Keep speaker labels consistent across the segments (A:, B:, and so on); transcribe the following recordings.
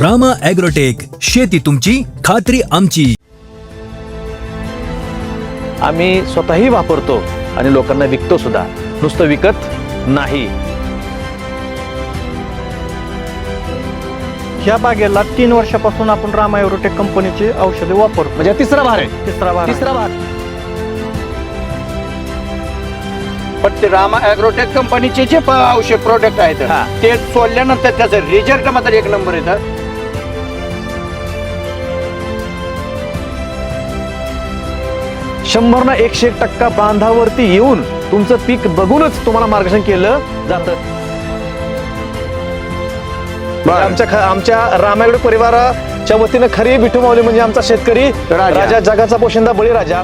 A: Rama agrotech शेती तुमची खात्री आमची.
B: आम्ही स्वतःही वापरतो आणि लोकांना विकतो सुद्धा. नुसतं विकत नाही.
C: ह्या बागेला तीन वर्षापासून आपण रामा एव्हरोटेक कंपनीची औषधे वापरतो.
B: म्हणजे तिसरा भार आहे.
C: तिसरा भाग
B: तिसरा भार.
D: पण ते रामा ॲग्रोटेक कंपनीचे जे प- औषध प्रोडक्ट आहेत
B: हा.
D: ते सोडल्यानंतर त्याचं रिझल्ट मात्र एक नंबर येतं.
B: शंभर ना एकशे एक टक्का बांधावरती येऊन तुमचं पीक बघूनच तुम्हाला मार्गदर्शन केलं जातं. आमच्या आमच्या रामायण परिवाराच्या वतीनं खरी विठू माऊली म्हणजे आमचा शेतकरी
D: राजा.
B: जगाचा पोशिंदा बळीराजा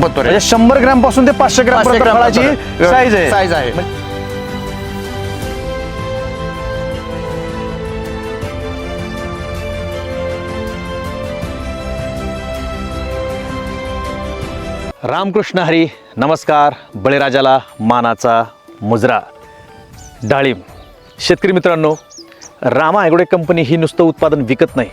B: म्हणजे शंभर ग्रॅमपासून ते पाचशे ग्रॅम पर्यंत फळाची साईज आहे.
D: साईज आहे.
B: रामकृष्ण हरी नमस्कार. बळीराजाला मानाचा मुजरा. डाळिंब. शेतकरी मित्रांनो रामा आयगोडे कंपनी ही नुसतं उत्पादन विकत नाही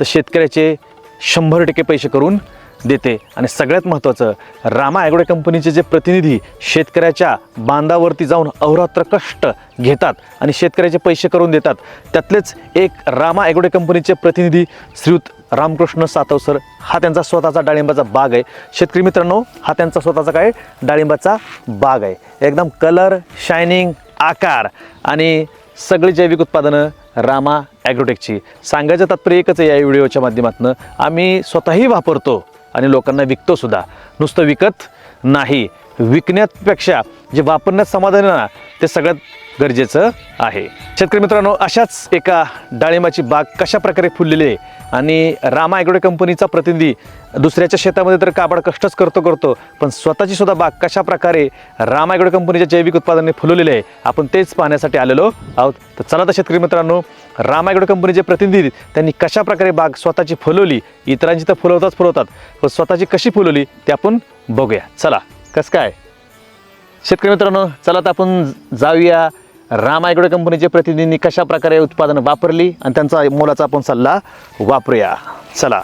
B: तर शेतकऱ्याचे शंभर टक्के पैसे करून देते. आणि सगळ्यात महत्त्वाचं रामा ॲग्रो कंपनीचे जे प्रतिनिधी शेतकऱ्याच्या बांधावरती जाऊन अहोरात्र कष्ट घेतात आणि शेतकऱ्याचे पैसे करून देतात त्यातलेच एक रामा ॲग्रो कंपनीचे प्रतिनिधी श्रीयुत रामकृष्ण सातव सर हा त्यांचा स्वतःचा डाळिंबाचा बाग आहे. शेतकरी मित्रांनो हा त्यांचा स्वतःचा काय? डाळिंबाचा बाग आहे. एकदम कलर शायनिंग आकार आणि सगळी जैविक उत्पादनं रामा ॲग्रोटेकची. सांगायचं तात्पर्य एकच आहे या व्हिडिओच्या माध्यमातून आम्ही स्वतःही वापरतो. आणि लोकांना विकतो सुद्धा. नुसतं विकत नाही. विकण्यापेक्षा जे वापरण्यात समाधान ना ते सगळ्यात गरजेचं आहे. शेतकरी मित्रांनो अशाच एका डाळिंबाची बाग कशा प्रकारे फुललेली आहे आणि रामा ॲग्रो कंपनीचा प्रतिनिधी दुसऱ्याच्या शेतामध्ये तर काबाड कष्टच करतो करतो पण स्वतःची सुद्धा बाग कशा प्रकारे रामा ॲग्रो कंपनीच्या जैविक उत्पादनाने फुलवलेले आहे आपण तेच पाहण्यासाठी आलेलो आहोत. तर चला तर शेतकरी मित्रांनो रामा ॲग्रो कंपनीचे प्रतिनिधी त्यांनी कशा प्रकारे बाग स्वतःची फुलवली इतरांची तर फुलवताच फुलवतात पण स्वतःची कशी फुलवली ते आपण बघूया. चला कसं काय? शेतकरी मित्रांनो चला तर आपण जाऊया राम कंपनीचे प्रतिनिधींनी कशा प्रकारे उत्पादनं वापरली? आणि त्यांचा मोलाचा आपण सल्ला वापरूया. चला.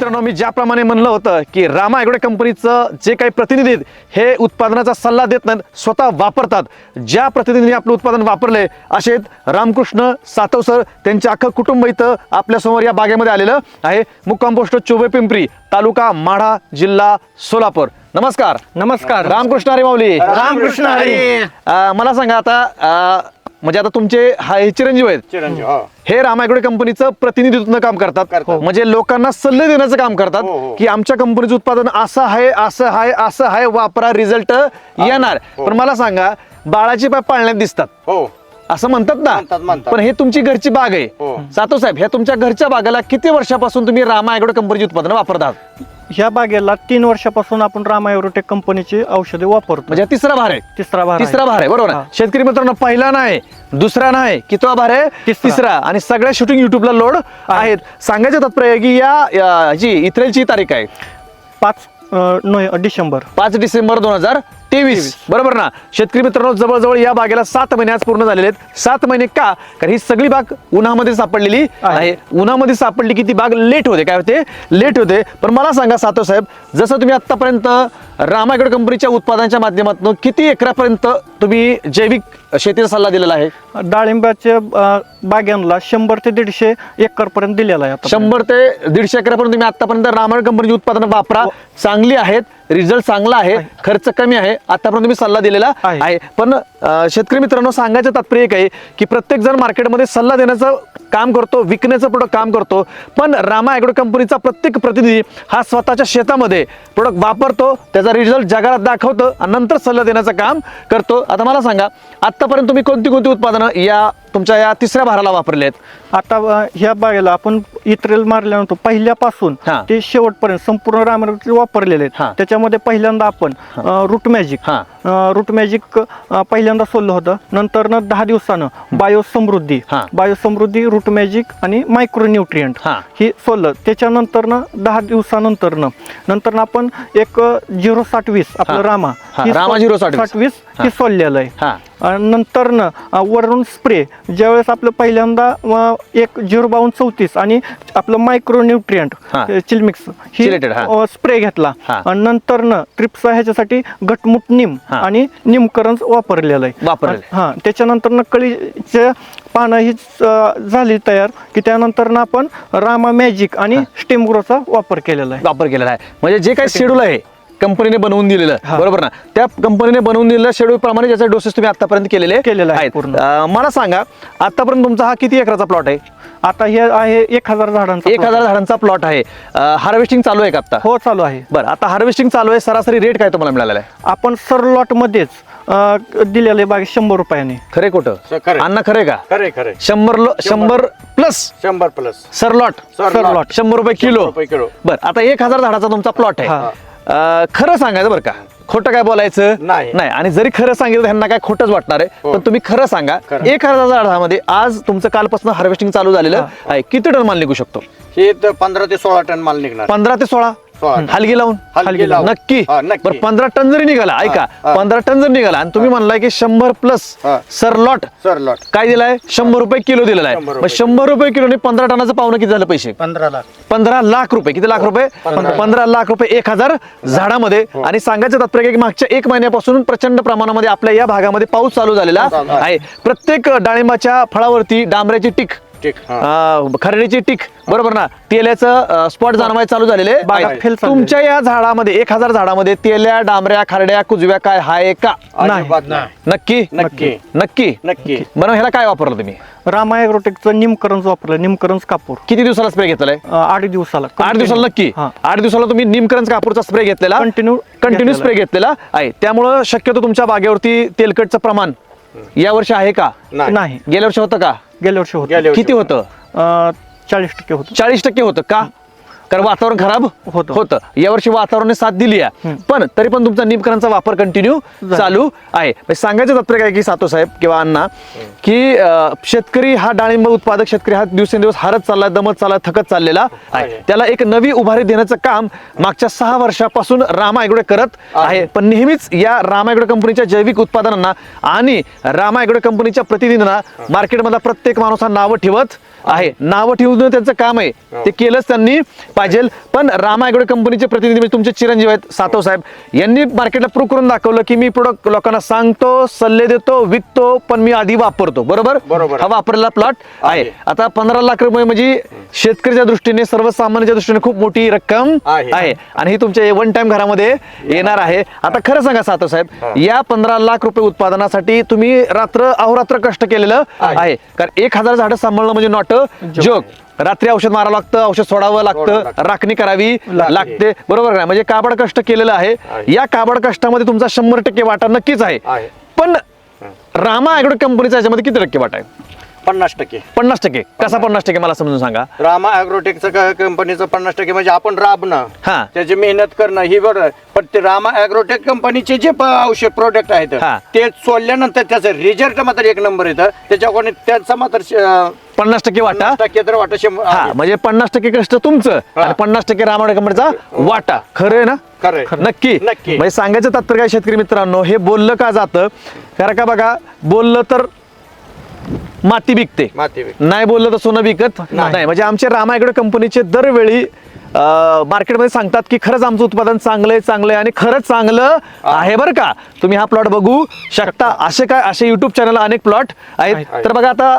B: मित्रांनो मी ज्याप्रमाणे म्हणलं होतं की रामा ॲग्रो कंपनीचं जे काही प्रतिनिधी हे उत्पादनाचा सल्ला देत नाहीत स्वतः वापरतात. ज्या प्रतिनिधींनी आपलं उत्पादन वापरले असे रामकृष्ण सातव सर त्यांचे अख्खं कुटुंब इथं आपल्यासमोर या बागेमध्ये आलेलं आहे. मुक्काम पोस्ट चोबे पिंपरी तालुका माढा जिल्हा सोलापूर. नमस्कार.
C: नमस्कार.
B: रामकृष्ण हरी माऊली.
C: रामकृष्ण हरी.
B: मला सांगा आता म्हणजे आता तुमचे हा हे चिरंजीव आहेत
D: चिरंजीव हो.
B: हे रामायगडे कंपनीचं प्रतिनिधित्व काम करतात
D: करतात.
B: म्हणजे लोकांना सल्ले देण्याचं काम करतात
D: हो, हो.
B: की आमच्या कंपनीचं उत्पादन असं आहे असं आहे असं आहे वापरा रिझल्ट येणार
D: हो.
B: पण मला सांगा बाळाची पाय पाळण्यात दिसतात
D: हो
B: असं म्हणतात
D: म्हणतात,
B: ना.
D: म्हणतात.
B: पण हे तुमची घरची बाग आहे.
D: हो.
B: सातो साहेब ह्या तुमच्या घरच्या बागेला किती वर्षापासून तुम्ही रामा ॲग्रो कंपनीची उत्पादन वापरतात
C: ह्या बागेला तीन वर्षापासून आपण रामा एव्हरोटेक कंपनीची औषधे वापरतो.
B: म्हणजे हा तिसरा भार आहे.
C: तिसरा भाग
B: तिसरा भार आहे बरोबर
C: हा.
B: शेतकरी मित्रांनो पहिला नाही दुसरा नाही कितवा भार आहे?
C: तिसरा.
B: तिसरा. आणि सगळ्या शूटिंग युट्यूबला लोड आहेत. सांगायचं तात्पर्य आहे की या या- जी इथेलची तारीख आहे.
C: पाच अं, नोव्हे- डिसेंबर.
B: पाच डिसेंबर दोन हजार तेवीस. बरोबर ना? शेतकरी मित्रांनो जवळजवळ या बागेला सात महिने आज पूर्ण झालेले आहेत. सात महिने का? कारण ही सगळी बाग उन्हामध्ये सापडलेली आहे. उन्हामध्ये सापडली की ती बाग लेट होते. काय होते? लेट होते. पण मला सांगा सातो साहेब जसं तुम्ही आतापर्यंत रामायगड कंपनीच्या उत्पादनाच्या माध्यमातून किती एकरापर्यंत तुम्ही जैविक शेतीचा सल्ला दिलेला आहे.
C: डाळिंबाच्या अ, बागांना शंभर ते दीडशे एकर पर्यंत दिलेला आहे
B: शंभर ते दीडशे एकरापर्यंत तुम्ही आतापर्यंत रामायण कंपनीची उत्पादनं वापरा. चांगली आहेत रिझल्ट चांगला आहे खर्च कमी आहे आतापर्यंत तुम्ही सल्ला दिलेला
C: आहे.
B: पण शेतकरी मित्रांनो सांगायचं तात्पर्य एक आहे की प्रत्येक जण मार्केटमध्ये सल्ला देण्याचं काम करतो विकण्याचं प्रोडक्ट काम करतो. पण रामा ॲग्रो कंपनीचा प्रत्येक प्रतिनिधी हा स्वतःच्या शेतामध्ये प्रोडक्ट वापरतो त्याचा रिझल्ट जगाला दाखवतो आणि नंतर सल्ला देण्याचं काम करतो. आता मला सांगा आत्तापर्यंत तुम्ही कोणती कोणती उत्पादनं या तुमच्या या तिसऱ्या भाराला वापरले आहेत
C: आता अ, ह्या बागेला आपण इत्रेल मारल्यानंतर पहिल्यापासून
B: हा.
C: ते शेवटपर्यंत संपूर्ण रामायण वापरलेले
B: हा.
C: आहेत त्याच्यामध्ये पहिल्यांदा आपण रूट मॅजिक
B: हा.
C: रूट मॅजिक पहिल्यांदा सोडलं होतं नंतर न दहा दिवसानं बायो समृद्धी
B: हा.
C: बायो समृद्धी रूट मॅजिक आणि मायक्रो न्यूट्रियंट
B: हा.
C: हे सोडलं त्याच्यानंतर न दहा दिवसानंतर न नंतर आपण एक झिरो साठ वीस आपलं. रामा
B: हा,
C: हे
B: रामा
C: सो-
B: 060
C: साठ वीस
B: हा.
C: हे सोडलेलं आहे
B: हा
C: नंतर न वरून स्प्रे ज्यावेळेस आपलं पहिल्यांदा एक झिरो बावन्न चौतीस आणि आपलं मायक्रो न्यूट्रियंट. चिलमिक्स ही. स्प्रे घेतला. आणि नंतर न ट्रिप्सा ह्याच्यासाठी घटमुट निम. आणि निमकरंज वापरलेलं आहे. हा त्याच्यानंतर न कळीच्या पानं ही झाली तयार की त्यानंतर न आपण रामा मॅजिक आणि स्टेम ग्रोचा वापर केलेला आहे
B: वापर केलेला आहे म्हणजे जे काही शेड्यूल आहे कंपनीने बनवून दिलेलं.
C: हा.
B: बरोबर ना? त्या कंपनीने बनवून दिलेल्या शेड्यूल प्रमाणे ज्याचे डोसेस तुम्ही आतापर्यंत केलेले
C: केलेलं आहे
B: आहेत.
C: पूर्ण.
B: अं, मला सांगा आतापर्यंत तुमचा हा किती एकराचा प्लॉट आहे?
C: आता हे आहे एक हजार झाडांचा
B: एक. हजार झाडांचा प्लॉट आहे. हार्वेस्टिंग चालू आहे का आता
C: हो चालू आहे.
B: बरं आता हार्वेस्टिंग चालू आहे सरासरी रेट काय तुम्हाला मिळालेला आहे?
C: आपण सर लॉट मध्येच दिलेले बाग शंभर रुपयाने.
B: खरे खोटं
D: खरं.
B: अण्णा खरे का?
D: खरे खरे.
B: शंभर लो- शंभर. प्लस
D: शंभर प्लस
B: सरलॉट
D: सर
C: सर
D: लॉट.
B: शंभर रुपये किलो.
D: रुपये किलो.
B: बरं आता एक हजार झाडाचा तुमचा प्लॉट आहे. अं, खरं सांगायचं बरं का खोटं काय बोलायचं
D: नाही.
B: नाही आणि जरी खरं सांगितलं त्यांना काय खोटंच वाटणार आहे
D: हो.
B: पण तुम्ही खरं सांगा
D: खरं.
B: एक हजार झाडामध्ये आज तुमचं कालपासून हार्वेस्टिंग चालू झालेलं आहे किती टन माल निघू शकतो
D: हे तर पंधरा ते सोळा टन माल निघणार
B: पंधरा ते सोळा. हलगी लावून
D: हलगी लावून.
B: नक्की.
D: हा, नक्की.
B: बरं पंधरा टन जरी निघाला ऐका.
D: हा.
B: पंधरा टन जर निघाला आणि तुम्ही म्हणलाय की शंभर प्लस
D: हा.
B: सरलॉट
D: सर लॉट.
B: काय दिलाय? शंभर रुपये किलो दिलेला आहे
D: शंभर
B: मग
D: रुपये.
B: शंभर रुपये किलोने पंधरा टनाचं पावणं किती झालं पैसे?
D: पंधरा लाख.
B: पंधरा लाख रुपये. किती लाख रुपये?
D: पंधरा.
B: लाख रुपये एक हजार झाडामध्ये. आणि सांगायचं तात्पर्य की मागच्या एक महिन्यापासून प्रचंड प्रमाणामध्ये आपल्या या भागामध्ये पाऊस चालू झालेला
D: आहे.
B: प्रत्येक डाळिंबाच्या फळावरती डांबऱ्याची टीक
D: हा.
B: खरडीची टीक. बरोबर ना? तेल्याचं स्पॉट जाणवाय चालू झालेले. तुमच्या या झाडामध्ये एक हजार झाडामध्ये तेल्या डांबऱ्या खरड्या कुजव्या काय हाय का? नक्की?
D: नक्की.
B: नक्की?
D: नक्की.
B: म्हणून ह्याला काय वापरलं तुम्ही?
C: रामा ॲग्रोटेकचं निमकरंज वापरलं. निमकरंज कापूर.
B: किती दिवसाला स्प्रे घेतलाय?
C: आठ दिवसाला.
B: आठ दिवसाला नक्की?
C: हा.
B: आठ दिवसाला तुम्ही निमकरंज कापूरचा स्प्रे घेतलेला? कंटिन्यू
C: घेतलेला.
B: स्प्रे घेतलेला? आहे. त्यामुळं शक्यतो तुमच्या बागेवरती तेलकटचं प्रमाण या वर्षी आहे का?
D: नाही.
B: गेल्या वर्षी होतं का?
C: गेल्या वर्षी होतं.
D: गेल्या वर्षी
B: किती होतं?
C: चाळीस टक्के होतं.
B: चाळीस टक्के होतं का? कारण वातावरण खराब
C: होतं.
B: होतं. यावर्षी वातावरणाने साथ दिली आहे. पण तरी पण तुमचा निमकरांचा वापर कंटिन्यू चालू आहे. म्हणजे सांगायचं तात्पर्य काय की सातो साहेब किंवा अण्णा की शेतकरी हा डाळिंब उत्पादक शेतकरी हा दिवसेंदिवस हारत चाललाय दमत चाललाय थकत चाललेला आहे. त्याला एक नवी उभारी देण्याचं काम मागच्या सहा वर्षापासून रामायगडे करत आहे. पण नेहमीच या रामायगड कंपनीच्या जैविक उत्पादनांना आणि रामायगड कंपनीच्या प्रतिनिधींना मार्केटमधला प्रत्येक माणूस हा नावं ठेवत आहे. नावं ठेवून त्यांचं काम आहे. ते केलंच त्यांनी पाहिजे पण रामायगड कंपनीचे प्रतिनिधी म्हणजे तुमचे चिरंजीव आहेत सातव साहेब यांनी मार्केटला प्रूव्ह करून दाखवलं की मी प्रोडक्ट लोकांना सांगतो सल्ले देतो विकतो पण मी आधी वापरतो. बरोबर?
D: बरोबर.
B: हा वापरलेला प्लॉट आहे. आता पंधरा लाख रुपये म्हणजे शेतकऱ्याच्या दृष्टीने सर्वसामान्याच्या दृष्टीने खूप मोठी रक्कम
D: आहे.
B: आहे. आणि ही तुमच्या वन टाइम घरामध्ये येणार आहे. आता खरं सांगा सातव साहेब या पंधरा लाख रुपये उत्पादनासाठी तुम्ही रात्र अहोरात्र कष्ट केलेलं आहे. कारण एक हजार झाडं सांभाळणं म्हणजे नॉट जोक रात्री औषध मारावं लागतं औषध सोडावं लागतं. राखणी करावी
D: लागते.
B: बरोबर ना म्हणजे काबड कष्ट केलेलं आहे. या काबड कष्टामध्ये तुमचा शंभर टक्के वाटा नक्कीच आहे
D: आहे.
B: पण रामा ॲग्रो कंपनीचा याच्यामध्ये किती टक्के वाटा आहे
D: पन्नास टक्के
B: पन्नास टक्के कसा पन्नास टक्के मला समजून सांगा
D: रामा ॲग्रोटेकचं कंपनीचं पन्नास टक्के म्हणजे आपण राबणं
B: हा.
D: त्याची मेहनत करणं ही बरोबर. पण ते रामा ॲग्रोटेक कंपनीचे जे प- औषध प्रोडक्ट आहेत
B: हा.
D: ते सोडल्यानंतर त्याचं रिझल्ट मात्र एक नंबर येतं त्याच्याकडून त्यांचा मात्र श-
B: पन्नास टक्के वाटा
D: पन्नास टक्के तर वाटत शंभर
B: हा
D: आहे.
B: म्हणजे पन्नास टक्के कष्ट तुमचं
D: हा.
B: आणि पन्नास टक्के रामायण कंपनीचा वाटा खरं आहे ना
D: खरंय.
B: नक्की
D: नक्की.
B: म्हणजे सांगायचं तात्पर्य काय शेतकरी मित्रांनो हे बोललं का जातं कारण का बघा बोललं तर माती विकते.
D: माती.
B: नाही बोललं तर सोनं विकत. नाही. म्हणजे आमचे रामायगड कंपनीचे दरवेळी अं, मार्केटमध्ये सांगतात की खरंच आमचं उत्पादन चांगलं आहे चांगलं आहे आणि खरंच चांगलं आहे बरं का. तुम्ही हा प्लॉट बघू शकता. असे काय असे युट्यूब चॅनल अनेक प्लॉट आहेत. तर बघा आता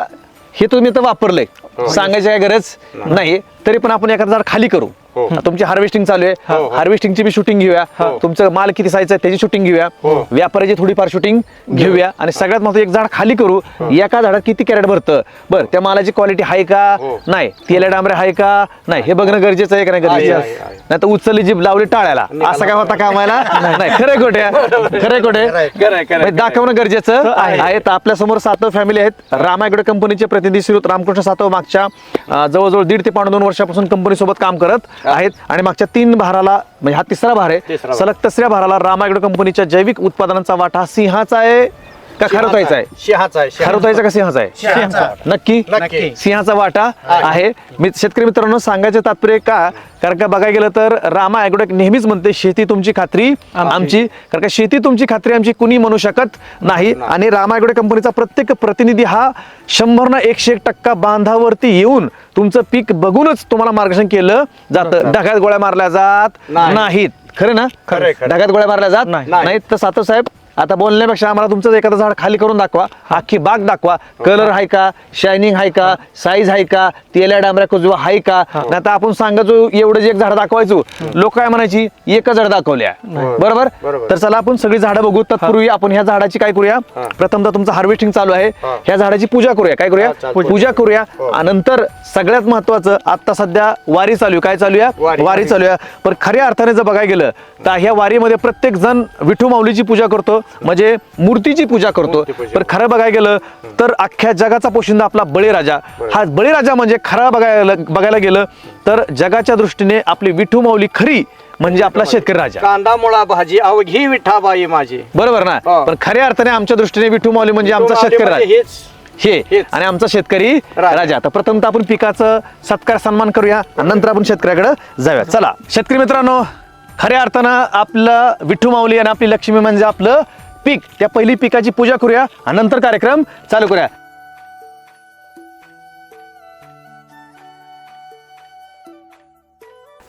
B: हे तुम्ही तर वापरलंय. सांगायची काय गरज नाही. तरी पण आपण एखादं झाड खाली करू. तुमची हार्वेस्टिंग चालू आहे. हार्वेस्टिंगची बी शूटिंग घेऊया. तुमचं माल किती आहे त्याची शूटिंग घेऊया. व्यापाराची थोडीफार शूटिंग घेऊया. आणि सगळ्यात महत्त्वाचं एक झाड खाली करू. एका झाडात किती कॅरेट भरतं? बरं त्या मालाची क्वालिटी आहे का? नाही. तेल्या डांबरे आहे का? नाही. हे बघणं गरजेचं आहे का नाही गरजेचं. नाही तर उचलली जीभ लावली टाळ्याला. असं काय होता कामाला? नाही. खरं खोटे खरं खोटे म्हणजे दाखवणं गरजेचं आहे. तर आपल्यासमोर सातव फॅमिली आहेत. रामायगड कंपनीचे प्रतिनिधी श्रीयुत रामकृष्ण सातव मागच्या जवळजवळ दीड ते पावणे दोन वर्षापासून कंपनी सोबत काम करत. आहेत. आणि मागच्या तीन भाराला म्हणजे हा तिसरा भार आहे. सलग तिसऱ्या भाराला रामायगड कंपनीच्या जैविक उत्पादनांचा वाटा हा सिंहाचा आहे. का खरवतायचा आहे?
D: शहाचा आहे.
B: खरवतायचा का सिंहाचा आहे. नक्की?
D: नक्की.
B: सिंहाचा वाटा आहे. मी शेतकरी मित्रांनो सांगायचे तात्पर्य का? कारण का बघायला गेलं तर रामा ॲग्रोटेक नेहमीच म्हणते शेती तुमची खात्री आमची. कारण का शेती तुमची खात्री आमची कुणी म्हणू शकत नाही. आणि रामा ॲग्रोटेक कंपनीचा प्रत्येक प्रतिनिधी हा शंभर ना एकशे एक टक्का बांधावरती येऊन तुमचं पीक बघूनच तुम्हाला मार्गदर्शन केलं जातं. ढगात गोळ्या मारल्या जात
D: नाही.
B: नाहीत. खरं ना?
D: खरंय.
B: ढगात गोळ्या मारल्या जात
C: नाही.
B: नाहीत. तर सातव साहेब आता बोलण्यापेक्षा आम्हाला तुमचं एखादं झाड खाली करून दाखवा. अख्खी बाग दाखवा. कलर आहे का? शायनिंग आहे का? साईज आहे का? तेल्या डांबऱ्या कुजवा आहे का? नाही तर आपण सांगायचो एवढं जे एक झाड दाखवायचो लोक काय म्हणायची? एकच झाड दाखवल्या.
D: बरोबर.
B: तर चला आपण सगळी झाडं बघू. तत्पूर्वी आपण ह्या झाडाची काय करूया? प्रथमतः तुमचं हार्वेस्टिंग चालू आहे.
D: हा.
B: ह्या झाडाची पूजा करूया. काय करूया?
D: हा.
B: पूजा करूया.
D: हो.
B: नंतर सगळ्यात महत्वाचं आता सध्या वारी चालू आहे. काय चालू आहे.
D: वारी.
B: चालू आहे. पण खऱ्या अर्थाने जर बघायला गेलं तर ह्या वारीमध्ये प्रत्येक जण विठू माऊलीची पूजा करतो. म्हणजे मूर्तीची पूजा करतो. पण खरं बघायला गेलं तर अख्ख्या जगाचा पोशिंदा आपला बळीराजा. हा बळीराजा म्हणजे खरं बघायला बघायला गेलं तर जगाच्या दृष्टीने आपली विठू माऊली खरी म्हणजे आपला शेतकरी राजा.
D: कांदा मुळा भाजी अवघी विठाबाई माझी.
B: बरोबर ना. पण खऱ्या अर्थाने आमच्या दृष्टीने विठू माऊली म्हणजे आमचा शेतकरी राजा.
D: म्हणजे हेच.
B: हे. आणि आमचा शेतकरी
D: राजा.
B: राजा. तर प्रथमतः आपण पिकाचं सत्कार सन्मान करूया आणि नंतर आपण शेतकऱ्याकडे जाऊया. चला शेतकरी मित्रांनो खऱ्या अर्थानं आपलं विठ्ठू माऊली आणि आपली लक्ष्मी म्हणजे आपलं पीक. त्या पहिली पिकाची पूजा करूया आणि नंतर कार्यक्रम चालू करूया.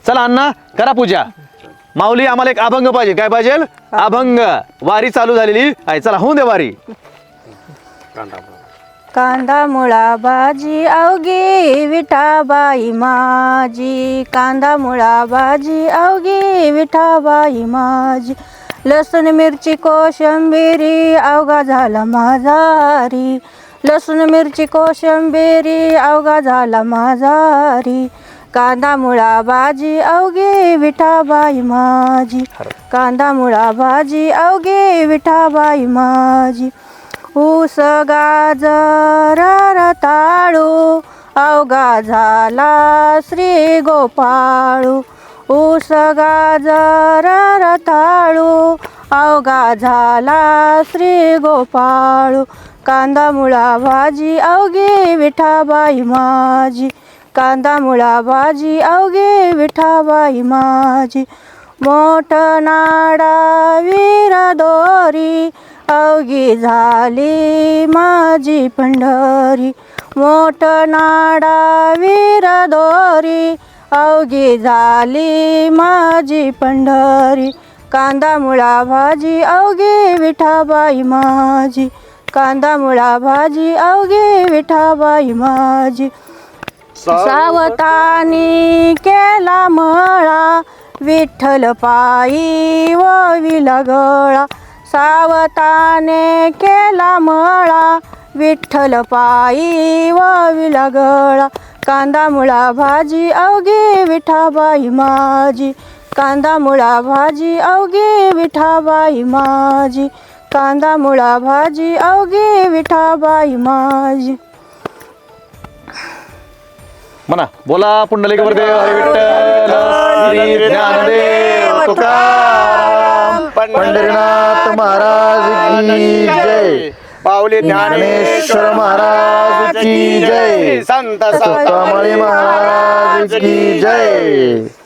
B: चला अण्णा करा पूजा. माऊली आम्हाला एक अभंग पाहिजे. काय पाहिजे? अभंग. वारी चालू झालेली आहे. चला होऊन दे वारी.
D: कांदा मुळा.
E: भाजी अवघी विठाबाई माझी. कांदा मुळा भाजी अवघी विठाबाई माझी. लसूण मिरची कोशंबिरी अवघा झाला माझारी लसूण मिरची कोशंबिरी अवघा झाला माझारी कांदा मुळा भाजी अवघी विठाबाई माझी. कांदा मुळा भाजी अवघी विठाबाई माझी. ऊस गाजर रताळू अवघा झाला श्री गोपाळू. ऊस गाजर रताळू अवघा झाला श्री गोपाळू. कांदा मुळा भाजी अवघी विठाबाई माझी. कांदा मुळा भाजी अवघी विठाबाई माझी. मोठ नाडा वीर दोरी अवघी झाली माझी पंढरी. मोठ नाडा वीर दोरी. अवघी झाली माझी पंढरी. कांदा मुळा भाजी अवघी विठाबाई माझी. कांदा मुळा भाजी अवघी विठाबाई माझी. सावतानी केला मळा. विठ्ठल पायी वविला गळा. सावताने केला मळा विठ्ठल पायी वविला गळा कांदा मुळा भाजी अवघी विठाबाई माझी. कांदा मुळा भाजी अवघी विठाबाई माझी. कांदा मुळा भाजी अवघी विठाबाई माझी.
B: म्हणा बोला पुंडलिक हरी विठ्ठल श्री ज्ञानदेव तुकाराम. पंढरीनाथ महाराज की जय.
D: पावले
B: ज्ञानेश्वर महाराज की जय.
D: संत
B: महाराज की जय.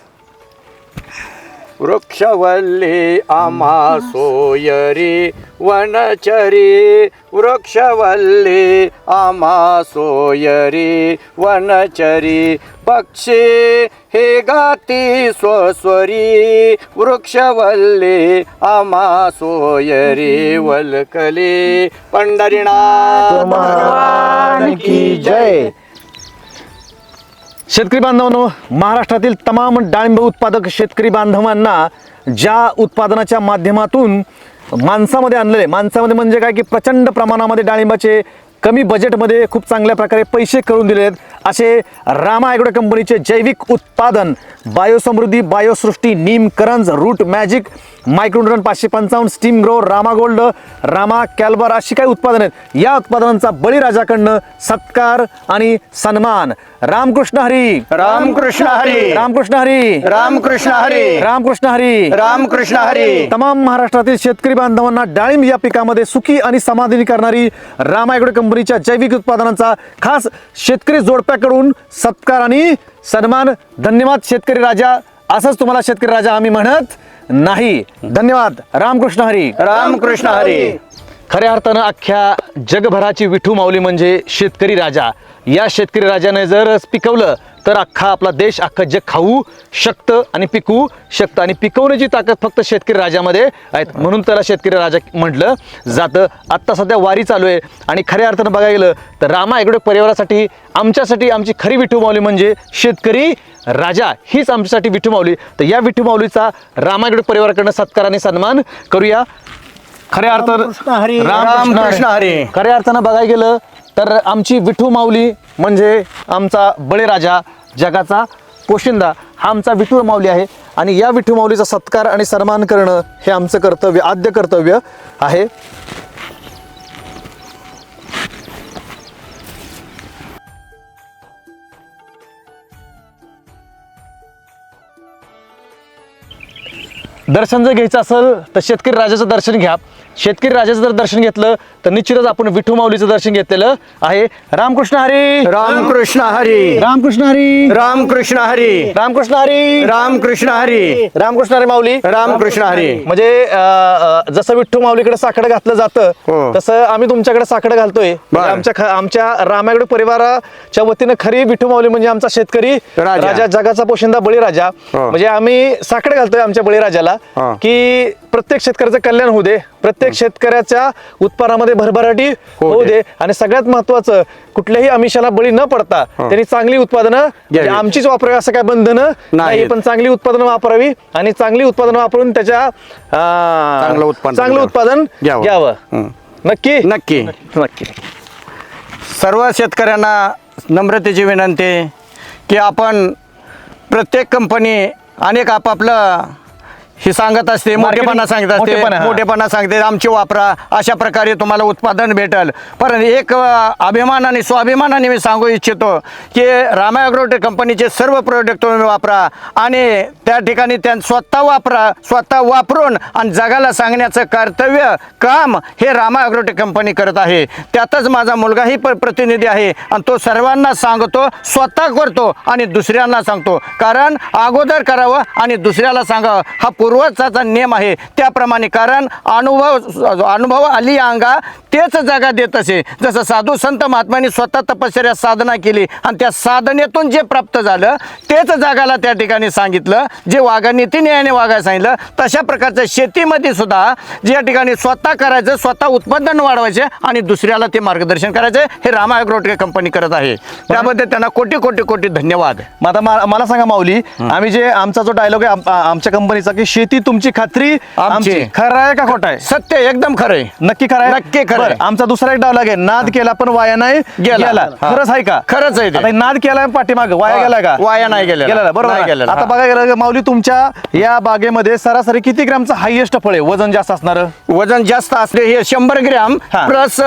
D: वृक्षवल्ली आम्हा सोयरी वनचरी वृक्षवल्ली आम्हा सोयरी वनचरी पक्षी हे गाती स्वस्वरी वृक्षवल्ले आम्हा सोयरी वलकले भगवान की जय.
B: शेतकरी बांधवांनो महाराष्ट्रातील तमाम डाळिंब उत्पादक शेतकरी बांधवांना ज्या उत्पादनाच्या माध्यमातून माणसामध्ये आणलेले माणसामध्ये म्हणजे काय की प्रचंड प्रमाणामध्ये डाळिंबाचे कमी बजेटमध्ये खूप चांगल्या प्रकारे पैसे करून दिले आहेत. असे रामा ॲग्रो कंपनीचे जैविक उत्पादन बायोसमृद्धी बायोसृष्टी नीम करंज रूट मॅजिक मायक्रोड्रन पाचशे पंचावन्न stem grow Rama gold Rama कॅल्बर अशी काही उत्पादन आहेत. या उत्पादनांचा बळीराजाकडनं सत्कार आणि सन्मान. रामकृष्ण हरी.
D: रामकृष्ण हरी.
B: रामकृष्ण हरी.
D: रामकृष्ण हरी.
B: रामकृष्ण हरी.
D: रामकृष्ण हरी.
B: तमाम महाराष्ट्रातील शेतकरी बांधवांना डाळिंब या पिकामध्ये सुखी आणि समाधानी करणारी रामायगड कंपनीच्या जैविक उत्पादनांचा खास शेतकरी जोडप्याकडून सत्कार आणि सन्मान. धन्यवाद शेतकरी राजा. असंच तुम्हाला शेतकरी राजा आम्ही म्हणत नाही. धन्यवाद. रामकृष्ण हरी.
D: रामकृष्ण हरी.
B: खऱ्या अर्थानं अख्ख्या जगभराची विठू माऊली म्हणजे शेतकरी राजा. या शेतकरी राजाने जर पिकवलं तर अख्खा आपला देश अख्खं जग खाऊ शकतं आणि पिकवू शकतं. आणि पिकवण्याची ताकद फक्त शेतकरी राजामध्ये आहेत. म्हणून त्याला शेतकरी राजा म्हटलं जातं. आत्ता सध्या वारी चालू आहे. आणि खऱ्या अर्थानं बघायला गेलं तर रामा एकडे परिवारासाठी आमच्यासाठी आमची खरी विठू माऊली म्हणजे शेतकरी राजा. हीच आमच्यासाठी विठू माऊली. तर या विठू माऊलीचा रामायगड परिवाराकडनं सत्कार आणि सन्मान करूया. खऱ्या अर्थानं
C: हरी.
D: रामकृष्ण हरी.
B: खऱ्या अर्थानं बघायला गेलं तर आमची विठू माऊली म्हणजे आमचा बळीराजा जगाचा पोशिंदा हा आमचा विठू माऊली आहे. आणि या विठू माऊलीचा सत्कार आणि सन्मान करणं हे आमचं कर्तव्य आद्य कर्तव्य आहे. दर्शन जर घ्यायचं असेल तर शेतकरी राजाचं दर्शन घ्या. शेतकरी राजाचं जर दर्शन घेतलं तर निश्चितच आपण विठू माऊलीचं दर्शन घेतलेलं आहे. रामकृष्ण हरी!
D: रामकृष्ण हरी!
B: रामकृष्ण हरी!
D: रामकृष्ण हरी!
B: रामकृष्ण हरी!
D: रामकृष्ण हरी!
B: रामकृष्ण हरी माऊली!
D: रामकृष्ण हरी!
B: म्हणजे अं, जसं विठ्ठू माऊलीकडे साकडं घातलं जातं
D: हो.
B: तसं आम्ही तुमच्याकडे साकडं घालतोय. म्हणजे आमच्या ख- आमच्या रामायगड परिवाराच्या वतीनं खरी विठ्ठू माऊली म्हणजे आमचा शेतकरी
D: राजा.
B: राजा जगाचा पोशिंदा बळीराजा.
D: हो.
B: म्हणजे आम्ही साकडं घालतोय आमच्या बळीराजाला
D: हा.
B: की प्रत्येक शेतकऱ्याचं कल्याण होऊ दे. प्रत्येक शेतकऱ्याच्या उत्पन्नामध्ये भरभराटी होऊ
D: दे.
B: दे आणि सगळ्यात महत्वाचं कुठल्याही आमिषाला बळी न पडता त्यांनी चांगली उत्पादनं म्हणजे. आमचीच वापरावी असं काय बंधनं नाही पण चांगली उत्पादनं वापरावी आणि चांगली उत्पादनं वापरून त्याच्या
D: चांगलं उत्पादन
B: चांगलं
D: घ्यावं.
B: उत्पादन
D: घ्यावं.
B: घ्यावं
D: हं.
B: नक्की
D: नक्की
B: नक्की
D: सर्व शेतकऱ्यांना नम्रतेची विनंती की आपण प्रत्येक कंपनी अनेक आपापलं हे सांगत असते मोठेपणा सांगत असते
B: मोठेपणा, हा.
D: मोठेपणा सांगते आमची वापरा अशा प्रकारे तुम्हाला उत्पादन भेटल. पण एक अ, अभिमानाने स्वाभिमानाने मी सांगू इच्छितो की रामा अग्रोटेक कंपनीचे सर्व प्रोडक्ट तुम्ही वापरा आणि त्या ठिकाणी त्या स्वतः वापरा स्वतः वापरून आणि जगाला सांगण्याचं कर्तव्य काम हे रामा अग्रोटेक कंपनी करत आहे. त्यातच माझा मुलगाही प- प्रतिनिधी आहे आणि तो सर्वांना सांगतो स्वतः करतो आणि दुसऱ्यांना सांगतो. कारण अगोदर करावं आणि दुसऱ्याला सांगावं हा पूर्वजाचा नियम आहे. त्याप्रमाणे कारण अनुभव अनुभव आली अंगा तेच जागा देत असे. जसं साधू संत महात्मांनी स्वतः तपश्चर्या साधना केली आणि त्या साधनेतून जे प्राप्त झालं तेच जगाला त्या ठिकाणी सांगितलं. जे वागा नीतीन्यायाने वागायला सांगितलं तशा प्रकारचं शेतीमध्ये सुद्धा ज्या ठिकाणी स्वतः करायचं स्वतः उत्पादन वाढवायचे आणि दुसऱ्याला ते मार्गदर्शन करायचे हे रामा अग्रोटेक कंपनी करत आहे. त्याबद्दल त्यांना कोटी कोटी कोटी धन्यवाद.
B: मग आता मा- मला सांगा माऊली आम्ही जे आमचा जो डायलॉग आहे आम- आमच्या कंपनीचा की शेती तुमची खात्री आमची खरं आहे का खोटं आहे
D: सत्य एकदम खरं आहे
B: नक्की खरं आहे
D: नक्की खरं
B: आमचा दुसरा एक डायलॉग आहे नाद केला पण वाया नाही
D: गेला.
B: गेला. खरंच आहे का
D: खरंच आहे
B: नाद केला पाठीमाग वाया. गेला का
D: वाया नाही गेलेला.
B: गेलेला बरोबर?
D: गेलेला.
B: आता. बघा गेलं माऊली तुमच्या या बागेमध्ये सरासरी किती ग्रॅमचं हायएस्ट फळ आहे वजन जास्त असणार
D: वजन जास्त असले हे शंभर ग्रॅम. प्लस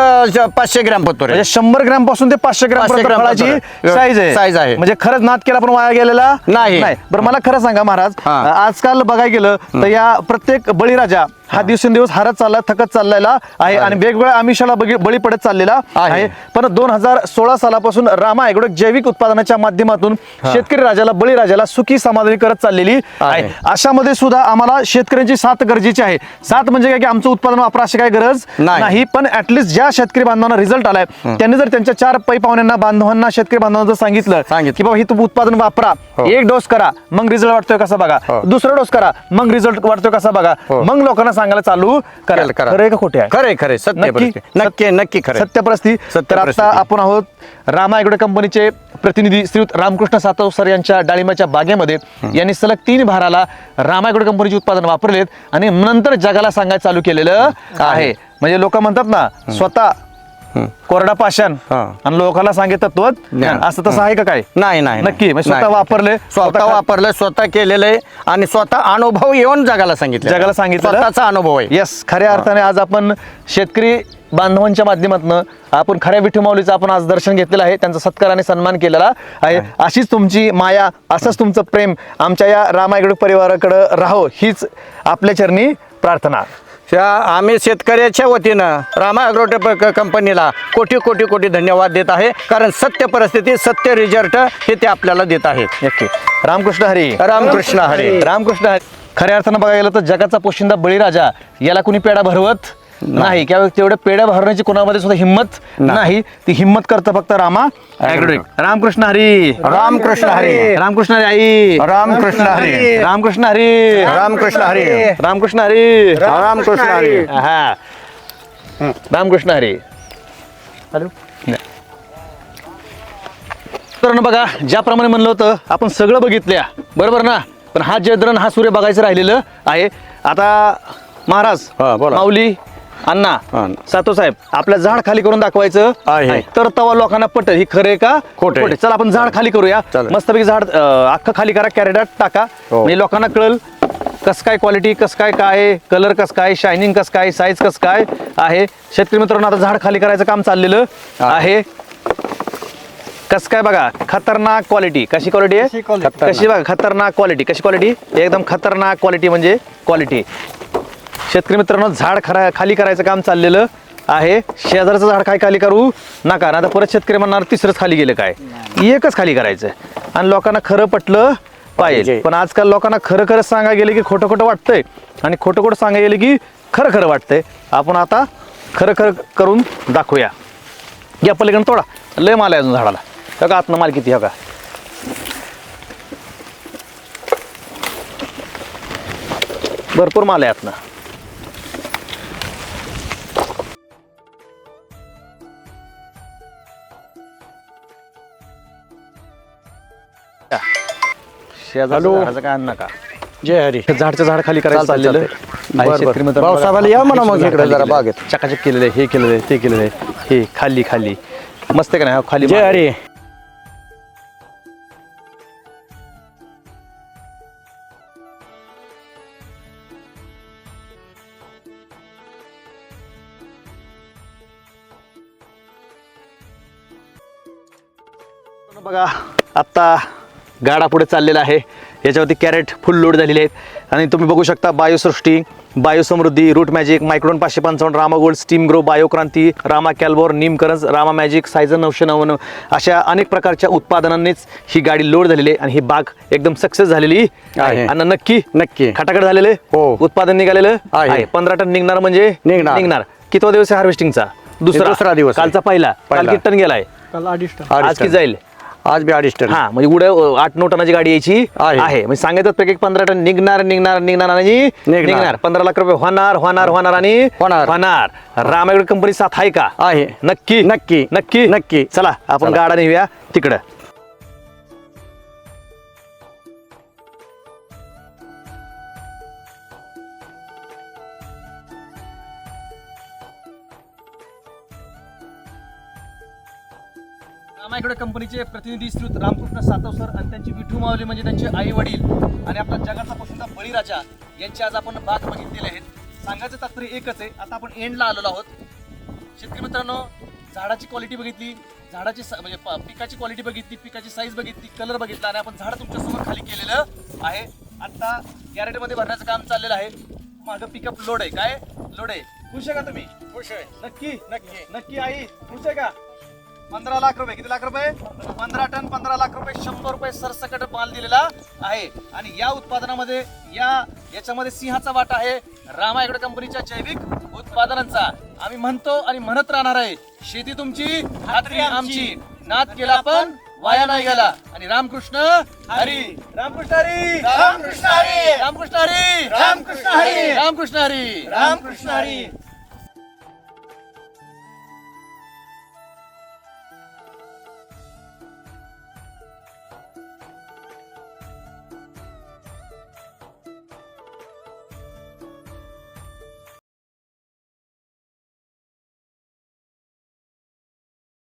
D: पाचशे ग्रॅम पत्तोर
B: म्हणजे शंभर ग्रॅमपासून ते पाचशे ग्रॅम
D: 500
B: पर्यंत
D: ग्रॅम
B: फळाची. साईज आहे
D: साईज आहे.
B: म्हणजे खरंच नाद केला पण वाया गेलेला
D: नाही.
B: बरं मला खरं सांगा महाराज. आजकाल बघायला गेलं तर या प्रत्येक बळीराजा हा दिवसेंदिवस हारत चालला थकत चाललेला आहे आणि वेगवेगळ्या आमिषाला बळी पडत चाललेला
D: आहे.
B: पण दोन हजार सोळा सालापासून रामा जैविक उत्पादनाच्या माध्यमातून शेतकरी राजाला बळीराजाला सुखी समाधानी करत चाललेली आहे. अशामध्ये सुद्धा आम्हाला शेतकऱ्यांची साथ गरजेची आहे. साथ म्हणजे काय की आमचं उत्पादन वापरा अशी काय गरज
D: नाही.
B: नाही. पण ऍटलिस्ट ज्या शेतकरी बांधवांना रिझल्ट आलाय त्यांनी जर त्यांच्या चार पै पाहुण्यांना बांधवांना शेतकरी बांधवांना जर सांगितलं
D: सांगितलं.
B: की बाबा ही तुम्ही उत्पादन वापरा.
D: हो.
B: एक डोस करा मग रिझल्ट वाटतोय कसा बघा.
D: हो.
B: दुसरा डोस करा मग रिझल्ट वाटतोय कसा बघा.
D: हो.
B: मग लोकांना सांगायला चालू करा.
D: केलं, करा.
B: खरं आहे का खोटे आहे?
D: खरे खरे सत्य
B: नक्की?
D: परिस्थिती. नक्की नक्की खरं
B: सत्य परिस्थिती
D: सत्य
B: तर आता
D: परिस्थिती.
B: आपण आहोत रामा ॲग्रो कंपनीचे प्रतिनिधी श्रीयुत रामकृष्ण सातवसर यांच्या डाळिंबाच्या बागेमध्ये. यांनी सलग तीन भाराला रामा ॲग्रो कंपनीचे उत्पादन वापरलेत आणि नंतर जगाला सांगायला चालू केलेलं आहे. म्हणजे लोक म्हणतात ना स्वतः कोरडा पाषाण. आणि लोकांना सांगे तत्व. असं तसं आहे का काय?
D: नाही नाही
B: नक्की. म्हणजे. स्वतः वापरले.
D: स्वतः वापरलं स्वतः केलेलं आहे. आणि स्वतः अनुभव येऊन जगाला सांगितलं
B: जगाला सांगितलं
D: स्वतःचा अनुभव आहे.
B: येस खऱ्या अर्थाने आज आपण शेतकरी बांधवांच्या माध्यमातून आपण खऱ्या विठू माऊलीचं आपण आज दर्शन घेतलेलं आहे. त्यांचा सत्कार आणि सन्मान केलेला आहे. अशीच तुमची माया असंच तुमचं प्रेम आमच्या या रामायगड परिवाराकडे राहो हीच आपल्या चरणी प्रार्थना.
D: त्या आम्ही शेतकऱ्याच्या वतीनं रामा अग्रोटेक कंपनीला कोटी कोटी कोटी धन्यवाद देत आहे. कारण सत्य परिस्थिती सत्य रिझल्ट हे ते आपल्याला देत आहेत
B: नक्की. रामकृष्ण हरी.
D: रामकृष्ण हरी.
B: रामकृष्ण हरी. खऱ्या अर्थानं बघायला गेलं तर जगाचा पोशिंदा बळीराजा याला कुणी पेडा भरवत? नाही. किंवा तेवढ्या पेड्या भरण्याची कोणामध्ये सुद्धा हिंमत नाही. ती हिंमत करतं फक्त रामा. ॲग्रोटेक रामकृष्ण हरी.
D: रामकृष्ण हरी.
B: रामकृष्ण हरी आई.
D: रामकृष्ण हरी.
B: रामकृष्ण हरी.
D: रामकृष्ण हरी.
B: रामकृष्ण हरी.
D: रामकृष्ण हरी.
B: हा. रामकृष्ण हरी. हॅलो. तर ना बघा ज्याप्रमाणे म्हणलं होतं आपण सगळं बघितल्या. बरोबर ना? पण हा जयद्रन हा सूर्य बघायचं राहिलेलं आहे. आता महाराज
D: हा, बोला.
B: माऊली अण्णा
D: हा.
B: सातो साहेब आपल्या झाड खाली करून दाखवायचं.
D: आहे.
B: तर तवा लोकांना पटेल. ही खरे का?
D: खोटं आहे.
B: चला आपण झाड खाली करूया.
D: चालेल.
B: मस्तपैकी झाड अं, अख्खं खाली करा कॅरेडात टाका.
D: हो.
B: म्हणजे लोकांना कळल कस काय क्वालिटी कस काय काय कलर कस काय शायनिंग कस काय साईज कस काय आहे. शेतकरी मित्रांनो आता झाड खाली करायचं काम चाललेलं आहे. कस काय बघा खतरनाक क्वालिटी कशी क्वालिटी आहे? कशी बघा खतरनाक क्वालिटी कशी क्वालिटी एकदम खतरनाक क्वालिटी म्हणजे क्वालिटी शेतकरी मित्रांनो झाड खरा खाली करायचं काम चाललेलं आहे. शेजारचं झाड काय खाली करू? नका. ना आता परत शेतकरी म्हणणार तिसरंच खाली गेलं काय? एकच खाली करायचं आणि लोकांना खरं पटलं पाहिजे. पण आजकाल लोकांना खरं खरं सांगा गेले की खोटं खोटं वाटतंय. आणि खोटं खोटं सांगा गेले की खरं खरं वाटतंय. आपण आता खरं खरं करून दाखवूया. या पलीकडून तोडा. लय माल आहे अजून झाडाला. हो का आतनं माल किती हो का भरपूर माल आहे आतनं. शेजारचं झाडाचं काय आणू नका
D: जय हरी
B: झाडचं झाड खाली करायचं
D: चालतंय,
B: चाललेलं. आहे.
D: बरं,
B: शेतकरी
D: बरं.
B: मित्रांनो बघा,
D: भाऊसाहेबाला या म्हणा मग इकडे जरा
B: केलेलं आहे.
D: बागेत.
B: चकाचक केलेलं आहे हे केलेलं आहे ते केलेलं आहे हे खाली खाली मस्त आहे का नाही हा खाली
D: जय. हरी
B: बघा आत्ता गाडा पुढे चाललेला आहे याच्यावरती कॅरेट फुल लोड झालेले आहेत आणि तुम्ही बघू शकता बायोसृष्टी बायोसमृद्धी रूट मॅजिक मायक्रोन पाचशे पंचावन्न Rama gold steam grow बायोक्रांती Rama कॅल्बोर नीमकरंज Rama magic सायझन नऊशे नव्वण्णव अशा अनेक प्रकारच्या उत्पादनांनीच ही गाडी लोड झालेली आहे आणि ही बाग एकदम सक्सेस झालेली आहे. आणि नक्की
D: नक्की.
B: खटाखट झालेले
D: हो.
B: उत्पादन निघालेलं
D: आहे.
B: पंधरा टन निघणार म्हणजे
D: निघणार.
B: निघणार कितवा दिवस आहे हार्वेस्टिंगचा दुसरा
D: दुसरा दिवस.
B: कालचा पहिला काल टन गेलाय
C: काल अडीच टन.
B: आज किती
D: टन.
B: जाईल
D: आज बी अडीच टन
B: हा म्हणजे उड्या आठ नऊ टनाची गाडी यायची
D: आहे.
B: आहे म्हणजे सांगितलं पैकी पंधरा टन निघणार निघणार निघणार आणि
D: निघणार.
B: निघणार पंधरा लाख रुपये होणार होणार होणार आणि
D: होणार.
B: होणार रामायगड कंपनी साथ आहे का
D: आहे
B: नक्की
D: नक्की.
B: नक्की
D: नक्की.
B: चला आपण. गाडा नेऊया तिकडं रामायगड कंपनीचे प्रतिनिधी श्रीयुत रामकृष्ण सातवसर आणि त्यांची विठू मावली म्हणजे त्यांचे आई वडील आणि आपला जगाचा पोशिंदा बळीराजा यांचे आज आपण बाग बघितलेले आहेत सांगायचं तात्पर्य एकच आहे आता आपण एंडला आलेलो आहोत. शेतकरी मित्रांनो झाडाची क्वालिटी बघितली झाडाची म्हणजे पिकाची क्वालिटी बघितली पिकाची साईज बघितली कलर बघितला आणि आपण झाड तुमच्यासमोर खाली केलेलं आहे. आता कॅरेटमध्ये भरण्याचं काम चाललेलं आहे. मागं पिकअप लोड आहे. काय? लोड आहे. खुश आहे का तुम्ही?
D: खुश आहे.
B: नक्की? नक्की. नक्की आई? खुश आहे का? पंधरा लाख रुपये. किती लाख रुपये? पंधरा टन पंधरा लाख रुपये. शंभर रुपये सरसकट माल दिलेला आहे. आणि या उत्पादनामध्ये या याच्यामध्ये सिंहाचा वाटा आहे. रामायगड कंपनीच्या जैविक उत्पादनांचा. आम्ही म्हणतो आणि म्हणत राहणार आहे शेती तुमची खात्री आमची. नाद केला पण वाया नाही गेला. आणि रामकृष्ण हरी. रामकृष्ण हरी.
D: रामकृष्ण हरी.
B: रामकृष्ण हरी.
D: रामकृष्ण हरी.
B: रामकृष्ण हरी.
D: रामकृष्ण हरी.